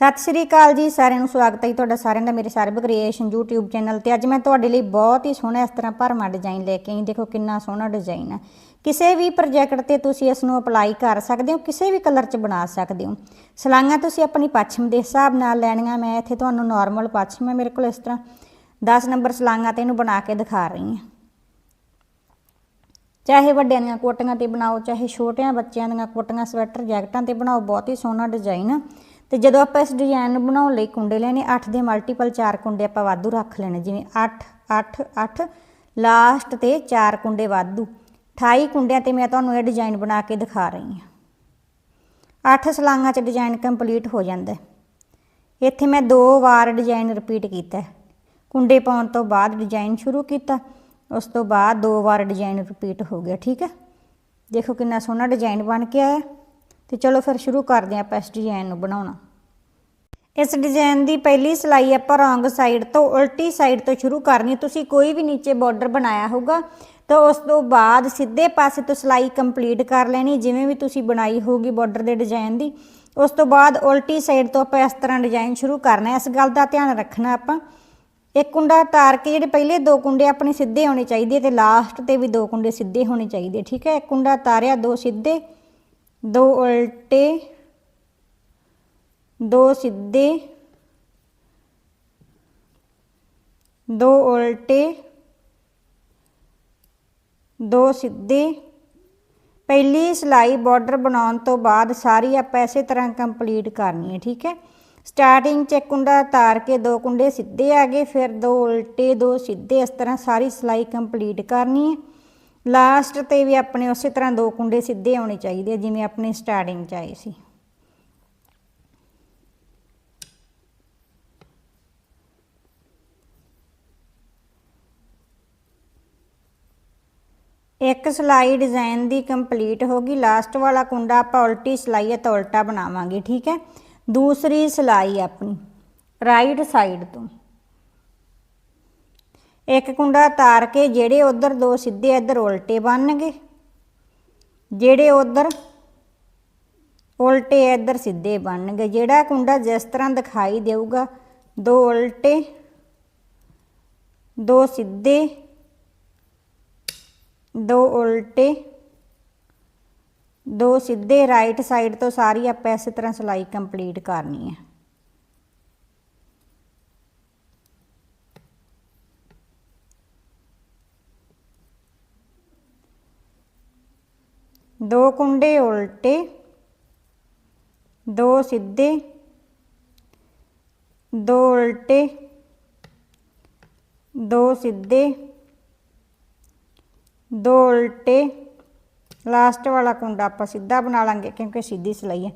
ਸਤਿ ਸ਼੍ਰੀ ਅਕਾਲ ਜੀ, ਸਾਰਿਆਂ ਨੂੰ ਸਵਾਗਤ ਹੈ ਜੀ ਤੁਹਾਡਾ ਸਾਰਿਆਂ ਦਾ ਮੇਰੇ ਸਰਬ ਕ੍ਰੀਏਸ਼ਨ YouTube ਚੈਨਲ ਤੇ। ਅੱਜ ਮੈਂ ਤੁਹਾਡੇ ਲਈ ਬਹੁਤ ਹੀ ਸੋਹਣਾ ਇਸ ਤਰ੍ਹਾਂ ਭਰਮਾ ਡਿਜ਼ਾਈਨ ਲੈ ਕੇ ਆਈ। ਦੇਖੋ ਕਿੰਨਾ ਸੋਹਣਾ ਡਿਜ਼ਾਈਨ ਹੈ। ਕਿਸੇ ਵੀ ਪ੍ਰੋਜੈਕਟ ਤੇ ਤੁਸੀਂ ਇਸ ਨੂੰ ਅਪਲਾਈ ਕਰ ਸਕਦੇ ਹੋ, ਕਿਸੇ ਵੀ ਕਲਰ 'ਚ ਬਣਾ ਸਕਦੇ ਹੋ। ਸਲਾਈਆਂ ਤੁਸੀਂ ਆਪਣੀ ਪੱਛਮ ਦੇ ਹਿਸਾਬ ਨਾਲ ਲੈਣੀਆਂ। ਮੈਂ ਇੱਥੇ ਤੁਹਾਨੂੰ ਨਾਰਮਲ ਪੱਛਮ ਹੈ ਮੇਰੇ ਕੋਲ ਇਸ ਤਰ੍ਹਾਂ। 10 ਨੰਬਰ ਸਲਾਈਆਂ ਤੇ ਇਹਨੂੰ ਬਣਾ ਕੇ ਦਿਖਾ ਰਹੀ ਹਾਂ। ਚਾਹੇ ਵੱਡਿਆਂ ਦੀਆਂ ਕੋਟੀਆਂ ਤੇ ਬਣਾਓ, ਚਾਹੇ ਛੋਟਿਆਂ ਬੱਚਿਆਂ ਦੀਆਂ ਕੋਟੀਆਂ, ਸਵੈਟਰ ਜੈਕਟਾਂ ਤੇ ਬਣਾਓ। ਬਹੁਤ ਹੀ ਸੋਹਣਾ ਡਿਜ਼ਾਈਨ ਆ ਤੇ ਜਦੋਂ ਆਪਾਂ ਇਸ ਡਿਜ਼ਾਈਨ ਨੂੰ ਬਣਾਉਣ ਲਈ ਕੁੰਡੇ ਲੈਣੇ 8 ਦੇ ਮਲਟੀਪਲ 4 ਕੁੰਡੇ ਆਪਾਂ ਵਾਧੂ ਰੱਖ ਲੈਣੇ, ਜਿਵੇਂ 8 8 8 ਲਾਸਟ ਤੇ 4 ਕੁੰਡੇ ਵਾਧੂ। 28 ਕੁੰਡਿਆਂ ਤੇ ਮੈਂ ਤੁਹਾਨੂੰ ਇਹ ਡਿਜ਼ਾਈਨ ਬਣਾ ਕੇ ਦਿਖਾ ਰਹੀ ਹਾਂ। 8 ਸਲਾਂਗਾਂ 'ਚ ਡਿਜ਼ਾਈਨ ਕੰਪਲੀਟ ਹੋ ਜਾਂਦਾ ਹੈ। ਇੱਥੇ ਮੈਂ ਦੋ ਵਾਰ ਡਿਜ਼ਾਈਨ ਰਿਪੀਟ ਕੀਤਾ ਕੁੰਡੇ ਪਾਉਣ ਤੋਂ ਬਾਅਦ ਡਿਜ਼ਾਈਨ ਸ਼ੁਰੂ ਕੀਤਾ, ਉਸ ਤੋਂ ਬਾਅਦ ਦੋ ਵਾਰ ਡਿਜ਼ਾਈਨ ਰਿਪੀਟ ਹੋ ਗਿਆ, ਠੀਕ ਹੈ? ਦੇਖੋ ਕਿੰਨਾ ਸੋਹਣਾ ਡਿਜ਼ਾਈਨ ਬਣ ਕੇ ਆਇਆ। ਤੇ ਚਲੋ ਫਿਰ ਸ਼ੁਰੂ ਕਰਦੇ ਹਾਂ ਆਪਾਂ ਇਸ ਡਿਜ਼ਾਈਨ ਨੂੰ ਬਣਾਉਣਾ। ਇਸ ਡਿਜ਼ਾਈਨ ਦੀ ਪਹਿਲੀ ਸਿਲਾਈ ਆਪਾਂ ਰੋਂਗ ਸਾਈਡ ਤੋਂ ਉਲਟੀ ਸਾਈਡ ਤੋਂ ਸ਼ੁਰੂ ਕਰਨੀ ਤੁਸੀਂ ਕੋਈ ਵੀ ਨੀਚੇ ਬਾਰਡਰ ਬਣਾਇਆ ਹੋਊਗਾ, ਤਾਂ ਉਸ ਤੋਂ ਬਾਅਦ ਸਿੱਧੇ ਪਾਸੇ ਤੋਂ ਸਿਲਾਈ ਕੰਪਲੀਟ ਕਰ ਲੈਣੀ, ਜਿਵੇਂ ਵੀ ਤੁਸੀਂ ਬਣਾਈ ਹੋਊਗੀ ਬਾਰਡਰ ਦੇ ਡਿਜ਼ਾਈਨ ਦੀ। ਉਸ ਤੋਂ ਬਾਅਦ ਉਲਟੀ ਸਾਈਡ ਤੋਂ ਆਪਾਂ ਇਸ ਤਰ੍ਹਾਂ ਡਿਜ਼ਾਈਨ ਸ਼ੁਰੂ ਕਰਨਾ ਇਸ ਗੱਲ ਦਾ ਧਿਆਨ ਰੱਖਣਾ ਆਪਾਂ। ਇੱਕ ਕੁੰਡਾ ਤਾਰ ਕੇ ਜਿਹੜੇ ਪਹਿਲੇ ਦੋ ਕੁੰਡੇ ਆਪਣੇ ਸਿੱਧੇ ਹੋਣੇ ਚਾਹੀਦੇ ਤੇ ਲਾਸਟ ਤੇ ਵੀ ਦੋ ਕੁੰਡੇ ਸਿੱਧੇ ਹੋਣੇ ਚਾਹੀਦੇ ਠੀਕ ਹੈ? ਇੱਕ ਕੁੰਡਾ ਤਾਰਿਆ, ਦੋ ਸਿੱਧੇ। ਦੋ ਉਲਟੇ, ਦੋ ਸਿੱਧੇ, ਦੋ ਉਲਟੇ, ਦੋ ਸਿੱਧੇ। ਪਹਿਲੀ ਸਲਾਈ ਬਾਰਡਰ ਬਣਾਉਣ ਤੋਂ ਬਾਅਦ ਸਾਰੀ ਆਪਾਂ ਇਸੇ ਤਰ੍ਹਾਂ ਕੰਪਲੀਟ ਕਰਨੀ ਹੈ, ਠੀਕ ਹੈ? ਸਟਾਰਟਿੰਗ ਚ ਇੱਕ ਕੁੰਡਾ ਤਾਰ ਕੇ ਦੋ ਕੁੰਡੇ ਸਿੱਧੇ ਆ ਗਏ, ਫਿਰ ਦੋ ਉਲਟੇ, ਦੋ ਸਿੱਧੇ, ਇਸ ਤਰ੍ਹਾਂ ਸਾਰੀ ਸਲਾਈ ਕੰਪਲੀਟ ਕਰਨੀ ਹੈ। ਲਾਸਟ ਤੇ ਵੀ ਆਪਣੇ ਉਸੇ ਤਰ੍ਹਾਂ ਦੋ ਕੁੰਡੇ ਸਿੱਧੇ ਆਉਣੇ ਚਾਹੀਦੇ ਆ, ਜਿਵੇਂ ਆਪਣੇ ਸਟਾਰਟਿੰਗ ਚ ਆਏ ਸੀ। ਇੱਕ ਸਲਾਈ ਡਿਜ਼ਾਈਨ ਦੀ ਕੰਪਲੀਟ ਹੋ ਗਈ। ਲਾਸਟ ਵਾਲਾ ਕੁੰਡਾ ਆਪਾਂ ਉਲਟੀ ਸਲਾਈ ਅਤੇ ਉਲਟਾ ਬਣਾਵਾਂਗੇ ਠੀਕ ਹੈ? ਦੂਸਰੀ ਸਲਾਈ ਆਪਣੀ ਰਾਈਟ ਸਾਈਡ ਤੋਂ। ਇੱਕ ਕੁੰਡਾ ਤਾਰ ਕੇ ਜਿਹੜੇ ਉਧਰ ਦੋ ਸਿੱਧੇ ਇੱਧਰ ਉਲਟੇ ਬਣਨਗੇ ਜਿਹੜੇ ਉਧਰ ਉਲਟੇ ਇੱਧਰ ਸਿੱਧੇ ਬਣਨਗੇ ਜਿਹੜਾ ਕੁੰਡਾ ਜਿਸ ਤਰ੍ਹਾਂ ਦਿਖਾਈ ਦੇਊਗਾ, ਦੋ ਉਲਟੇ, ਦੋ ਸਿੱਧੇ, ਦੋ ਉਲਟੇ, ਦੋ ਸਿੱਧੇ ਰਾਈਟ ਸਾਈਡ ਤੋਂ ਸਾਰੀ ਆਪਾਂ ਇਸੇ ਤਰ੍ਹਾਂ ਸਲਾਈ ਕੰਪਲੀਟ ਕਰਨੀ ਹੈ। ਦੋ ਕੁੰਡੇ ਉਲਟੇ, ਦੋ ਸਿੱਧੇ, ਦੋ ਉਲਟੇ, ਦੋ ਸਿੱਧੇ, ਦੋ ਉਲਟੇ। ਲਾਸਟ ਵਾਲਾ ਕੁੰਡਾ ਆਪਾਂ ਸਿੱਧਾ ਬਣਾ ਲਾਂਗੇ ਕਿਉਂਕਿ ਸਿੱਧੀ ਸਲਾਈ ਹੈ।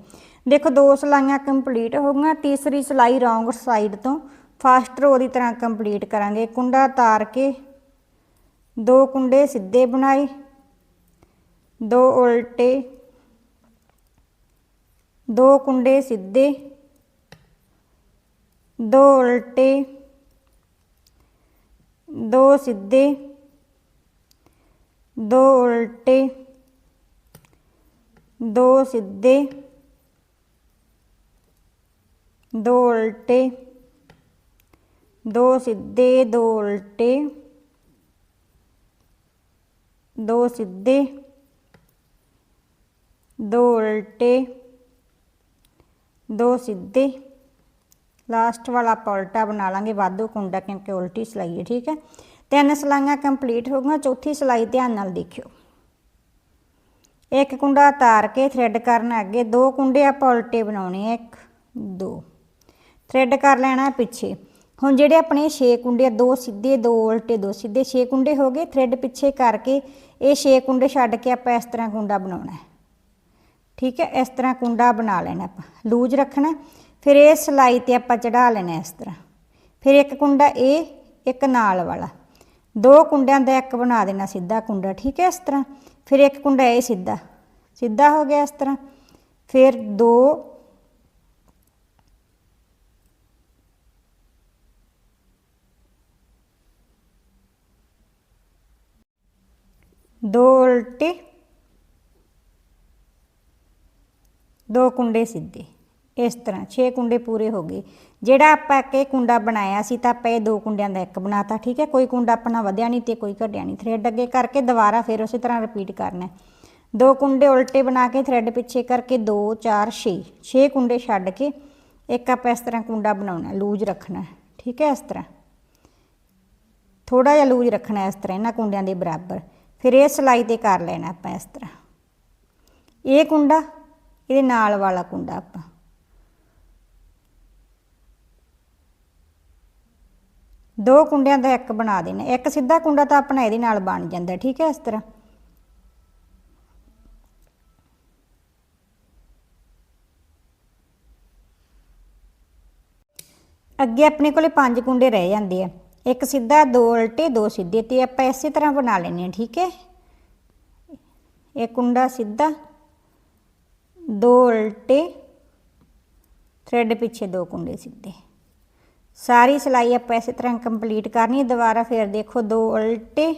ਦੇਖੋ ਦੋ ਸਲਾਈਆਂ ਕੰਪਲੀਟ ਹੋ ਗਈਆਂ, ਤੀਸਰੀ ਸਲਾਈ ਰੌਂਗ ਸਾਈਡ ਤੋਂ ਫਾਸਟ ਰੋ ਦੀ ਤਰ੍ਹਾਂ ਕੰਪਲੀਟ ਕਰਾਂਗੇ। ਕੁੰਡਾ ਤਾਰ ਕੇ ਦੋ ਕੁੰਡੇ ਸਿੱਧੇ ਬਣਾਏ। ਦੋ ਉਲਟੇ, ਦੋ ਕੁੰਡੇ ਸਿੱਧੇ, ਦੋ ਉਲਟੇ, ਦੋ ਸਿੱਧੇ, ਦੋ ਉਲਟੇ, ਦੋ ਸਿੱਧੇ, ਦੋ ਉਲਟੇ, ਦੋ ਸਿੱਧੇ, ਦੋ ਉਲਟੇ, ਦੋ ਸਿੱਧੇ। ਦੋ ਉਲਟੇ, ਦੋ ਸਿੱਧੇ। ਲਾਸਟ ਵਾਲਾ ਆਪਾਂ ਉਲਟਾ ਬਣਾ ਲਾਂਗੇ, ਵਾਧੂ ਕੁੰਡਾ ਕਿਉਂਕਿ ਉਲਟੀ ਸਲਾਈ ਹੈ, ਠੀਕ ਹੈ। ਤਿੰਨ ਸਲਾਈਆਂ ਕੰਪਲੀਟ ਹੋ ਗਈਆਂ, ਚੌਥੀ ਸਲਾਈ ਧਿਆਨ ਨਾਲ ਦੇਖਿਓ। ਇੱਕ ਕੁੰਡਾ ਤਾਰ ਕੇ ਥ੍ਰੈਡ ਕਰਨ ਅੱਗੇ ਦੋ ਕੁੰਡੇ ਆਪਾਂ ਉਲਟੇ ਬਣਾਉਣੇ ਆ, ਇੱਕ, ਦੋ। ਥ੍ਰੈਡ ਕਰ ਲੈਣਾ ਪਿੱਛੇ। ਹੁਣ ਜਿਹੜੇ ਆਪਣੇ 6 ਕੁੰਡੇ ਆ, ਦੋ ਸਿੱਧੇ, ਦੋ ਉਲਟੇ, ਦੋ ਸਿੱਧੇ 6 ਕੁੰਡੇ ਹੋ ਗਏ। ਥ੍ਰੈਡ ਪਿੱਛੇ ਕਰਕੇ ਇਹ 6 ਕੁੰਡੇ ਛੱਡ ਕੇ ਆਪਾਂ ਇਸ ਤਰ੍ਹਾਂ ਕੁੰਡਾ ਬਣਾਉਣਾ ਹੈ। ਠੀਕ ਹੈ, ਇਸ ਤਰ੍ਹਾਂ ਕੁੰਡਾ ਬਣਾ ਲੈਣਾ ਆਪਾਂ। ਲੂਜ ਰੱਖਣਾ, ਫਿਰ ਇਹ ਸਲਾਈ ਤੇ ਆਪਾਂ ਚੜਾ ਲੈਣਾ ਇਸ ਤਰ੍ਹਾਂ। ਫਿਰ ਇੱਕ ਕੁੰਡਾ ਇਹ, ਇੱਕ ਨਾਲ ਵਾਲਾ। ਦੋ ਕੁੰਡਿਆਂ ਦਾ ਇੱਕ ਬਣਾ ਦੇਣਾ ਸਿੱਧਾ ਕੁੰਡਾ, ਠੀਕ ਹੈ, ਇਸ ਤਰ੍ਹਾਂ। ਫਿਰ ਇੱਕ ਕੁੰਡਾ ਇਹ ਸਿੱਧਾ। ਸਿੱਧਾ ਹੋ ਗਿਆ ਇਸ ਤਰ੍ਹਾਂ। ਫਿਰ ਦੋ ਦੋ ਉਲਟੇ ਦੋ ਕੁੰਡੇ ਸਿੱਧੇ। ਇਸ ਤਰ੍ਹਾਂ 6 ਕੁੰਡੇ ਪੂਰੇ ਹੋ ਗਏ। ਜਿਹੜਾ ਆਪਾਂ ਕਿ ਕੁੰਡਾ ਬਣਾਇਆ ਸੀ ਤਾਂ ਆਪਾਂ ਇਹ ਦੋ ਕੁੰਡਿਆਂ ਦਾ ਇੱਕ ਬਣਾਤਾ, ਠੀਕ ਹੈ? ਕੋਈ ਕੁੰਡਾ ਆਪਣਾ ਵਧਿਆ ਨਹੀਂ ਤੇ ਕੋਈ ਘਟਿਆ ਨਹੀਂ। ਥਰੈਡ ਅੱਗੇ ਕਰਕੇ ਦੁਬਾਰਾ ਫਿਰ ਉਸੇ ਤਰ੍ਹਾਂ ਰਿਪੀਟ ਕਰਨਾ ਦੋ ਕੁੰਡੇ ਉਲਟੇ ਬਣਾ ਕੇ ਥਰੈਡ ਪਿੱਛੇ ਕਰਕੇ 2 4 6 6 ਕੁੰਡੇ ਛੱਡ ਕੇ ਇੱਕ ਆਪਾਂ ਇਸ ਤਰ੍ਹਾਂ ਕੁੰਡਾ ਬਣਾਉਣਾ ਲੂਜ ਰੱਖਣਾ ਠੀਕ ਹੈ? ਇਸ ਤਰ੍ਹਾਂ। ਥੋੜਾ ਜਿਹਾ ਲੂਜ ਰੱਖਣਾ ਇਸ ਤਰ੍ਹਾਂ ਇਹਨਾਂ ਕੁੰਡਿਆਂ ਦੇ ਬਰਾਬਰ। ਫਿਰ ਇਹ ਸਲਾਈ ਤੇ ਕਰ ਲੈਣਾ ਆਪਾਂ ਇਸ ਤਰ੍ਹਾਂ। ਇਹ ਕੁੰਡਾ ਇਹਦੇ ਨਾਲ ਵਾਲਾ ਕੁੰਡਾ ਆਪਾਂ। ਦੋ ਕੁੰਡਿਆਂ ਦਾ ਇੱਕ ਬਣਾ ਦੇਣਾ। ਇੱਕ ਸਿੱਧਾ ਕੁੰਡਾ ਤਾਂ ਆਪਣਾ ਇਹਦੇ ਨਾਲ ਬਣ ਜਾਂਦਾ, ਠੀਕ ਹੈ, ਇਸ ਤਰ੍ਹਾਂ। ਅੱਗੇ ਆਪਣੇ ਕੋਲੇ ਪੰਜ ਕੁੰਡੇ ਰਹਿ ਜਾਂਦੇ ਆ। ਇੱਕ ਸਿੱਧਾ, ਦੋ ਉਲਟੇ, ਦੋ ਸਿੱਧੇ, ਤੇ ਆਪਾਂ ਇਸੇ ਤਰ੍ਹਾਂ ਬਣਾ ਲੈਣੇ ਆ ਠੀਕ ਹੈ। ਇਹ ਕੁੰਡਾ ਸਿੱਧਾ ਦੋ ਉਲਟੇ ਥਰੈਡ ਪਿੱਛੇ ਦੋ ਕੁੰਡੇ ਸਿੱਧੇ। ਸਾਰੀ ਸਿਲਾਈ ਆਪਾਂ ਇਸੇ ਤਰ੍ਹਾਂ ਕੰਪਲੀਟ ਕਰਨੀ ਹੈ, ਦੁਬਾਰਾ ਫਿਰ ਦੇਖੋ ਦੋ ਉਲਟੇ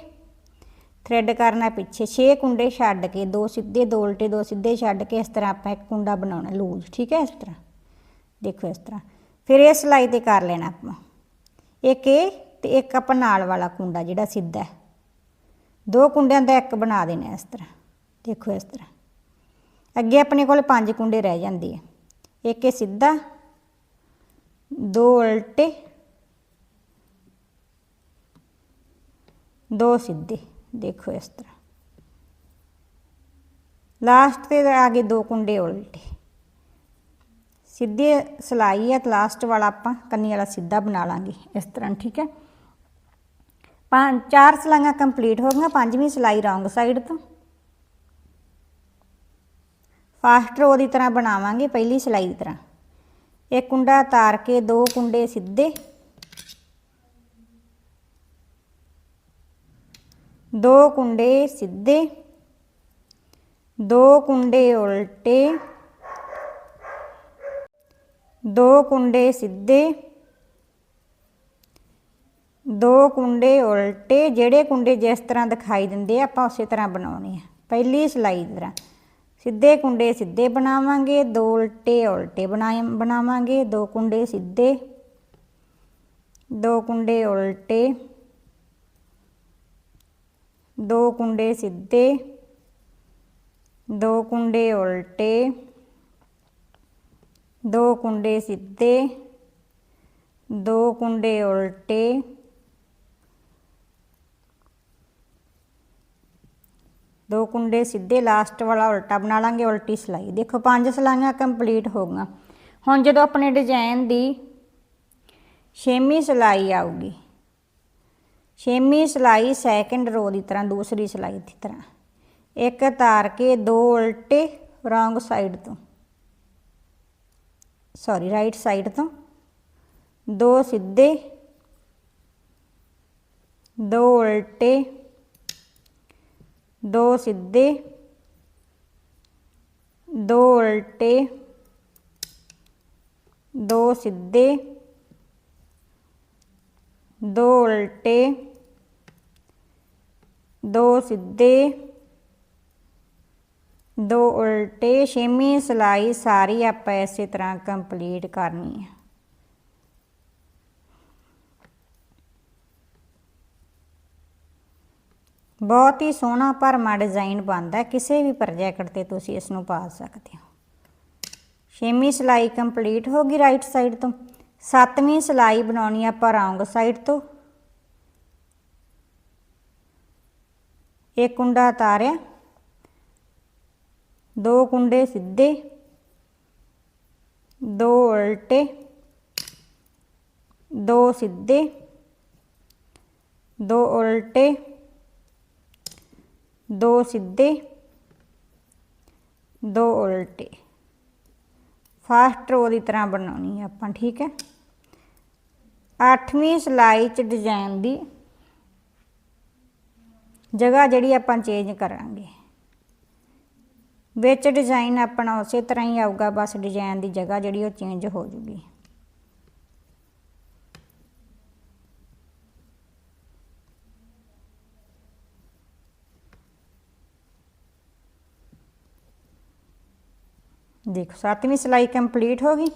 ਥਰੈਡ ਕਰਨਾ ਪਿੱਛੇ 6 ਕੁੰਡੇ ਛੱਡ ਕੇ, ਦੋ ਸਿੱਧੇ, ਦੋ ਉਲਟੇ, ਦੋ ਸਿੱਧੇ ਛੱਡ ਕੇ ਇਸ ਤਰ੍ਹਾਂ ਆਪਾਂ ਇੱਕ ਕੁੰਡਾ ਬਣਾਉਣਾ, ਲੂਜ਼, ਠੀਕ ਹੈ ਇਸ ਤਰ੍ਹਾਂ। ਦੇਖੋ ਇਸ ਤਰ੍ਹਾਂ। ਫਿਰ ਇਹ ਸਿਲਾਈ ਤੇ ਕਰ ਲੈਣਾ ਆਪਾਂ। ਇੱਕ ਇਹ ਤੇ ਇੱਕ ਆਪਾਂ ਨਾਲ ਵਾਲਾ ਕੁੰਡਾ ਜਿਹੜਾ ਸਿੱਧਾ ਦੋ ਕੁੰਡਿਆਂ ਦਾ ਇੱਕ ਬਣਾ ਦੇਣਾ ਇਸ ਤਰ੍ਹਾਂ। ਦੇਖੋ ਇਸ ਤਰ੍ਹਾਂ। ਅੱਗੇ ਆਪਣੇ ਕੋਲ ਪੰਜ ਕੁੰਡੇ ਰਹਿ ਜਾਂਦੇ ਆ। ਇੱਕ ਇਹ ਸਿੱਧਾ, ਦੋ ਉਲਟੇ, ਦੋ ਸਿੱਧੇ। ਦੇਖੋ ਇਸ ਤਰ੍ਹਾਂ। ਲਾਸਟ ਤੇ ਆ ਗਏ ਦੋ ਕੁੰਡੇ ਉਲਟੇ। ਸਿੱਧੇ ਸਲਾਈ ਹੈ ਲਾਸਟ ਵਾਲਾ ਆਪਾਂ ਕੰਨੀ ਵਾਲਾ ਸਿੱਧਾ ਬਣਾ ਲਾਂਗੇ ਇਸ ਤਰ੍ਹਾਂ, ਠੀਕ ਹੈ? ਪੰਜ ਚਾਰ ਸਲਾਈਆਂ ਕੰਪਲੀਟ ਹੋ ਗਈਆਂ, ਪੰਜਵੀਂ ਸਲਾਈ ਰੌਂਗ ਸਾਈਡ ਤੋਂ। ਪਾਸਟਰ ਉਹਦੀ ਤਰ੍ਹਾਂ ਬਣਾਵਾਂਗੇ, ਪਹਿਲੀ ਸਿਲਾਈ ਦੀ ਤਰ੍ਹਾਂ। ਇੱਕ ਕੁੰਡਾ ਤਾਰ ਕੇ ਦੋ ਕੁੰਡੇ ਸਿੱਧੇ। ਦੋ ਕੁੰਡੇ ਸਿੱਧੇ। ਦੋ ਕੁੰਡੇ ਉਲਟੇ। ਦੋ ਕੁੰਡੇ ਸਿੱਧੇ। ਦੋ ਕੁੰਡੇ ਉਲਟੇ, ਜਿਹੜੇ ਕੁੰਡੇ ਜਿਸ ਤਰ੍ਹਾਂ ਦਿਖਾਈ ਦਿੰਦੇ ਆ, ਆਪਾਂ ਉਸੇ ਤਰ੍ਹਾਂ ਬਣਾਉਣੇ ਆ। ਪਹਿਲੀ ਸਿਲਾਈ ਦੀ ਤਰ੍ਹਾਂ। ਸਿੱਧੇ ਕੁੰਡੇ ਸਿੱਧੇ ਬਣਾਵਾਂਗੇ, ਦੋ ਉਲਟੇ ਉਲਟੇ ਬਣਾਏ ਬਣਾਵਾਂਗੇ, ਦੋ ਕੁੰਡੇ ਸਿੱਧੇ, ਦੋ ਕੁੰਡੇ ਉਲਟੇ, ਦੋ ਕੁੰਡੇ ਸਿੱਧੇ, ਦੋ ਕੁੰਡੇ ਉਲਟੇ, ਦੋ ਕੁੰਡੇ ਸਿੱਧੇ, ਦੋ ਕੁੰਡੇ ਉਲਟੇ ਦੋ ਕੁੰਡੇ ਸਿੱਧੇ ਲਾਸਟ ਵਾਲਾ ਉਲਟਾ ਬਣਾ ਲਾਂਗੇ, ਉਲਟੀ ਸਲਾਈ। ਦੇਖੋ, ਪੰਜ ਸਲਾਈਆਂ ਕੰਪਲੀਟ ਹੋ ਗਈਆਂ। ਹੁਣ ਜਦੋਂ ਆਪਣੇ ਡਿਜ਼ਾਈਨ ਦੀ ਛੇਵੀਂ ਸਲਾਈ ਆਊਗੀ, ਛੇਵੀਂ ਸਲਾਈ ਸੈਕੰਡ ਰੋ ਦੀ ਤਰ੍ਹਾਂ, ਦੂਸਰੀ ਸਲਾਈ ਦੀ ਤਰ੍ਹਾਂ। ਇੱਕ ਤਾਰ ਕੇ ਦੋ ਉਲਟੇ ਰੋਂਗ ਸਾਈਡ ਤੋਂ। ਸੌਰੀ ਰਾਈਟ ਸਾਈਡ ਤੋਂ। ਦੋ ਸਿੱਧੇ, ਦੋ ਉਲਟੇ ਦੋ ਸਿੱਧੇ ਦੋ ਉਲਟੇ ਦੋ ਸਿੱਧੇ ਦੋ ਉਲਟੇ ਦੋ ਸਿੱਧੇ ਦੋ ਉਲਟੇ ਛੇਵੀਂ ਸਲਾਈ ਸਾਰੀ ਆਪਾਂ ਇਸੇ ਤਰ੍ਹਾਂ ਕੰਪਲੀਟ ਕਰਨੀ ਹੈ ਬਹੁਤ ਹੀ ਸੋਹਣਾ ਭਰਮਾ ਡਿਜ਼ਾਈਨ ਬਣਦਾ ਕਿਸੇ ਵੀ ਪ੍ਰੋਜੈਕਟ ਤੇ ਤੁਸੀਂ ਇਸ ਨੂੰ ਪਾ ਸਕਦੇ ਹੋ। ਛੇਵੀਂ ਸਲਾਈ ਕੰਪਲੀਟ ਹੋ ਗਈ ਰਾਈਟ ਸਾਈਡ ਤੋਂ। ਸੱਤਵੀਂ ਸਲਾਈ ਬਣਾਉਣੀ ਆਪਾਂ ਰੌਂਗ ਸਾਈਡ ਤੋਂ। ਇੱਕ ਕੁੰਡਾ ਤਾਰਿਆ ਦੋ ਕੁੰਡੇ ਸਿੱਧੇ। ਦੋ ਉਲਟੇ। ਦੋ ਸਿੱਧੇ। ਦੋ ਉਲਟੇ। ਦੋ ਸਿੱਧੇ, ਦੋ ਉਲਟੇ। ਫਾਸਟ ਰੋ ਦੀ ਤਰ੍ਹਾਂ ਬਣਾਉਣੀ ਹੈ ਆਪਾਂ, ਠੀਕ ਹੈ? ਅੱਠਵੀਂ ਸਲਾਈ ਚ ਡਿਜ਼ਾਈਨ ਦੀ ਜਗ੍ਹਾ ਜਿਹੜੀ ਆਪਾਂ ਚੇਂਜ ਕਰਾਂਗੇ। ਵਿੱਚ ਡਿਜ਼ਾਈਨ ਆਪਣਾ ਉਸੇ ਤਰ੍ਹਾਂ ਹੀ ਆਊਗਾ, ਬਸ ਡਿਜ਼ਾਈਨ ਦੀ ਜਗ੍ਹਾ ਜਿਹੜੀ ਉਹ ਚੇਂਜ ਹੋ ਜੂਗੀ। ਦੇਖੋ, ਸੱਤਵੀਂ ਸਿਲਾਈ ਕੰਪਲੀਟ ਹੋ ਗਈ।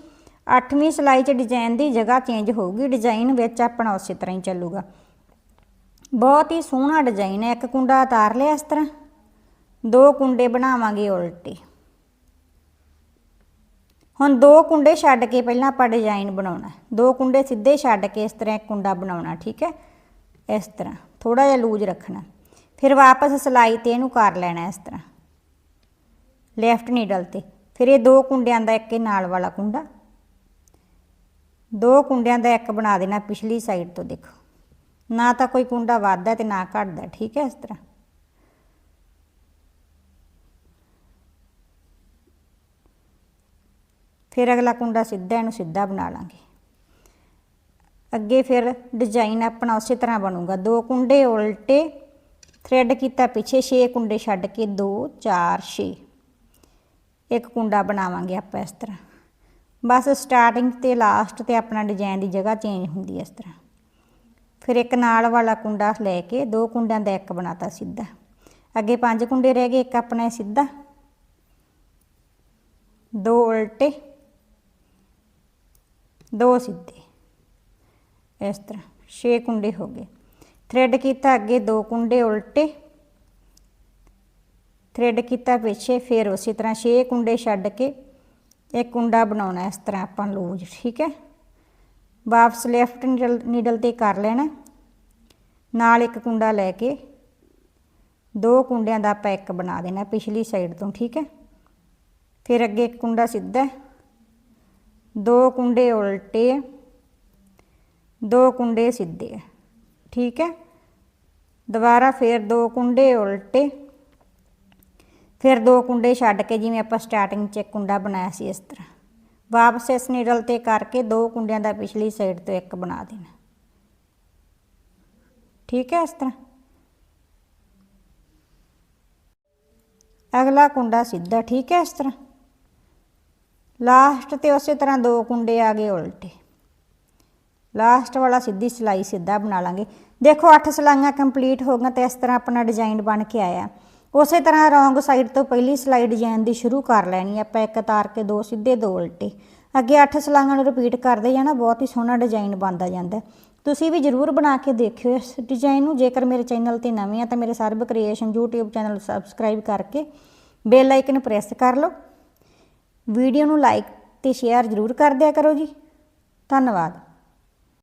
ਅੱਠਵੀਂ ਸਿਲਾਈ 'ਚ ਡਿਜ਼ਾਈਨ ਦੀ ਜਗ੍ਹਾ ਚੇਂਜ ਹੋਊਗੀ। ਡਿਜ਼ਾਈਨ ਵਿੱਚ ਆਪਣਾ ਉਸੇ ਤਰ੍ਹਾਂ ਹੀ ਚੱਲੂਗਾ। ਬਹੁਤ ਹੀ ਸੋਹਣਾ ਡਿਜ਼ਾਈਨ ਹੈ। ਇੱਕ ਕੁੰਡਾ ਉਤਾਰ ਲਿਆ ਇਸ ਤਰ੍ਹਾਂ। ਦੋ ਕੁੰਡੇ ਬਣਾਵਾਂਗੇ ਉਲਟੇ। ਹੁਣ ਦੋ ਕੁੰਡੇ ਛੱਡ ਕੇ ਪਹਿਲਾਂ ਆਪਾਂ ਡਿਜ਼ਾਈਨ ਬਣਾਉਣਾ ਦੋ ਕੁੰਡੇ ਸਿੱਧੇ ਛੱਡ ਕੇ ਇਸ ਤਰ੍ਹਾਂ ਇੱਕ ਕੁੰਡਾ ਬਣਾਉਣਾ, ਠੀਕ ਹੈ? ਇਸ ਤਰ੍ਹਾਂ। ਥੋੜਾ ਜਿਹਾ ਲੂਜ ਰੱਖਣਾ। ਫਿਰ ਵਾਪਸ ਸਿਲਾਈ ਤੇ ਇਹਨੂੰ ਕਰ ਲੈਣਾ ਇਸ ਤਰ੍ਹਾਂ। ਲੈਫਟ ਨੀਡਲ ਤੇ। ਫਿਰ ਇਹ ਦੋ ਕੁੰਡਿਆਂ ਦਾ ਇੱਕ ਇਹ ਨਾਲ ਵਾਲਾ ਕੁੰਡਾ। ਦੋ ਕੁੰਡਿਆਂ ਦਾ ਇੱਕ ਬਣਾ ਦੇਣਾ ਪਿਛਲੀ ਸਾਈਡ ਤੋਂ ਦੇਖੋ। ਨਾ ਤਾਂ ਕੋਈ ਕੁੰਡਾ ਵੱਧਦਾ ਤੇ ਨਾ ਘਟਦਾ, ਠੀਕ ਹੈ ਇਸ ਤਰ੍ਹਾਂ। ਫਿਰ ਅਗਲਾ ਕੁੰਡਾ ਸਿੱਧਾ ਇਹਨੂੰ ਸਿੱਧਾ ਬਣਾ ਲਾਂਗੇ। ਅੱਗੇ ਫਿਰ ਡਿਜ਼ਾਈਨ ਆਪਣਾ ਉਸੇ ਤਰ੍ਹਾਂ ਬਣੂਗਾ। ਦੋ ਕੁੰਡੇ ਉਲਟੇ ਥ੍ਰੈਡ ਕੀਤਾ ਪਿੱਛੇ 6 ਕੁੰਡੇ ਛੱਡ ਕੇ 2 4 6 ਇੱਕ ਕੁੰਡਾ ਬਣਾਵਾਂਗੇ ਆਪਾਂ ਇਸ ਤਰ੍ਹਾਂ। ਬਸ ਸਟਾਰਟਿੰਗ ਤੇ ਲਾਸਟ ਤੇ ਆਪਣਾ ਡਿਜ਼ਾਈਨ ਦੀ ਜਗ੍ਹਾ ਚੇਂਜ ਹੁੰਦੀ ਹੈ ਇਸ ਤਰ੍ਹਾਂ। ਫਿਰ ਇੱਕ ਨਾਲ ਵਾਲਾ ਕੁੰਡਾ ਲੈ ਕੇ ਦੋ ਕੁੰਡਿਆਂ ਦਾ ਇੱਕ ਬਣਾਤਾ ਸਿੱਧਾ। ਅੱਗੇ ਪੰਜ ਕੁੰਡੇ ਰਹਿ ਗਏ, ਇੱਕ ਆਪਣਾ ਸਿੱਧਾ। ਦੋ ਉਲਟੇ। ਦੋ ਸਿੱਧੇ। ਇਸ ਤਰ੍ਹਾਂ 6 ਕੁੰਡੇ ਹੋ ਗਏ। ਥ੍ਰੈਡ ਕੀਤਾ ਅੱਗੇ ਦੋ ਕੁੰਡੇ ਉਲਟੇ। ਥ੍ਰੈਡ ਕੀਤਾ ਪਿੱਛੇ, ਫਿਰ ਉਸੇ ਤਰ੍ਹਾਂ 6 ਕੁੰਡੇ ਛੱਡ ਕੇ ਇੱਕ ਕੁੰਡਾ ਬਣਾਉਣਾ, ਇਸ ਤਰ੍ਹਾਂ ਆਪਾਂ ਲੂਜ, ਠੀਕ ਹੈ? ਵਾਪਸ ਲੈਫਟ ਨੀਡਲ ਨੀਡਲ ਤੇ ਕਰ ਲੈਣਾ। ਨਾਲ ਇੱਕ ਕੁੰਡਾ ਲੈ ਕੇ ਦੋ ਕੁੰਡਿਆਂ ਦਾ ਆਪਾਂ ਇੱਕ ਬਣਾ ਦੇਣਾ ਪਿਛਲੀ ਸਾਈਡ ਤੋਂ, ਠੀਕ ਹੈ? ਫਿਰ ਅੱਗੇ ਇੱਕ ਕੁੰਡਾ ਸਿੱਧਾ ਦੋ ਕੁੰਡੇ ਉਲਟੇ ਦੋ ਕੁੰਡੇ ਸਿੱਧੇ ਠੀਕ ਹੈ? ਦੁਬਾਰਾ ਫਿਰ ਦੋ ਕੁੰਡੇ ਉਲਟੇ। ਫਿਰ ਦੋ ਕੁੰਡੇ ਛੱਡ ਕੇ ਜਿਵੇਂ ਆਪਾਂ ਸਟਾਰਟਿੰਗ 'ਚ ਇੱਕ ਕੁੰਡਾ ਬਣਾਇਆ ਸੀ ਇਸ ਤਰ੍ਹਾਂ। ਵਾਪਸ ਇਸ ਨੀਡਲ ਤੇ ਕਰਕੇ ਦੋ ਕੁੰਡਿਆਂ ਦਾ ਪਿਛਲੀ ਸਾਈਡ ਤੋਂ ਇੱਕ ਬਣਾ ਦੇਣਾ। ਠੀਕ ਹੈ ਇਸ ਤਰ੍ਹਾਂ। ਅਗਲਾ ਕੁੰਡਾ ਸਿੱਧਾ, ਠੀਕ ਹੈ ਇਸ ਤਰ੍ਹਾਂ। ਲਾਸਟ ਤੇ ਉਸੇ ਤਰ੍ਹਾਂ ਦੋ ਕੁੰਡੇ ਆ ਗਏ ਉਲਟੇ। ਲਾਸਟ ਵਾਲਾ ਸਿੱਧੀ ਸਿਲਾਈ ਸਿੱਧਾ ਬਣਾ ਲਾਂਗੇ। ਦੇਖੋ 8 ਸਿਲਾਈਆਂ ਕੰਪਲੀਟ ਹੋ ਗਈਆਂ ਤੇ ਇਸ ਤਰ੍ਹਾਂ ਆਪਣਾ ਡਿਜ਼ਾਈਨ ਬਣ ਕੇ ਆਇਆ। ਉਸੇ ਤਰ੍ਹਾਂ ਰੋਂਗ ਸਾਈਡ ਤੋਂ ਪਹਿਲੀ ਸਿਲਾਈ ਡਿਜ਼ਾਈਨ ਦੀ ਸ਼ੁਰੂ ਕਰ ਲੈਣੀ ਆਪਾਂ ਇੱਕ ਤਾਰ ਕੇ ਦੋ ਸਿੱਧੇ ਦੋ ਉਲਟੇ। ਅੱਗੇ 8 ਸਿਲਾਈਆਂ ਨੂੰ ਰਿਪੀਟ ਕਰਦੇ ਜਾਣਾ, ਬਹੁਤ ਹੀ ਸੋਹਣਾ ਡਿਜ਼ਾਈਨ ਬਣਦਾ ਜਾਂਦਾ। ਤੁਸੀਂ ਵੀ ਜਰੂਰ ਬਣਾ ਕੇ ਦੇਖਿਓ ਇਸ ਡਿਜ਼ਾਈਨ ਨੂੰ, ਜੇਕਰ ਮੇਰੇ ਚੈਨਲ ਤੇ ਨਵੇਂ ਆ ਤਾਂ ਮੇਰੇ Sarab creation YouTube channel subscribe ਕਰਕੇ ਬੈਲ ਆਈਕਨ ਪ੍ਰੈਸ ਕਰ ਲਓ। ਵੀਡੀਓ ਨੂੰ ਲਾਈਕ ਤੇ ਸ਼ੇਅਰ ਜਰੂਰ ਕਰ ਦਿਆ ਕਰੋ ਜੀ। ਧੰਨਵਾਦ।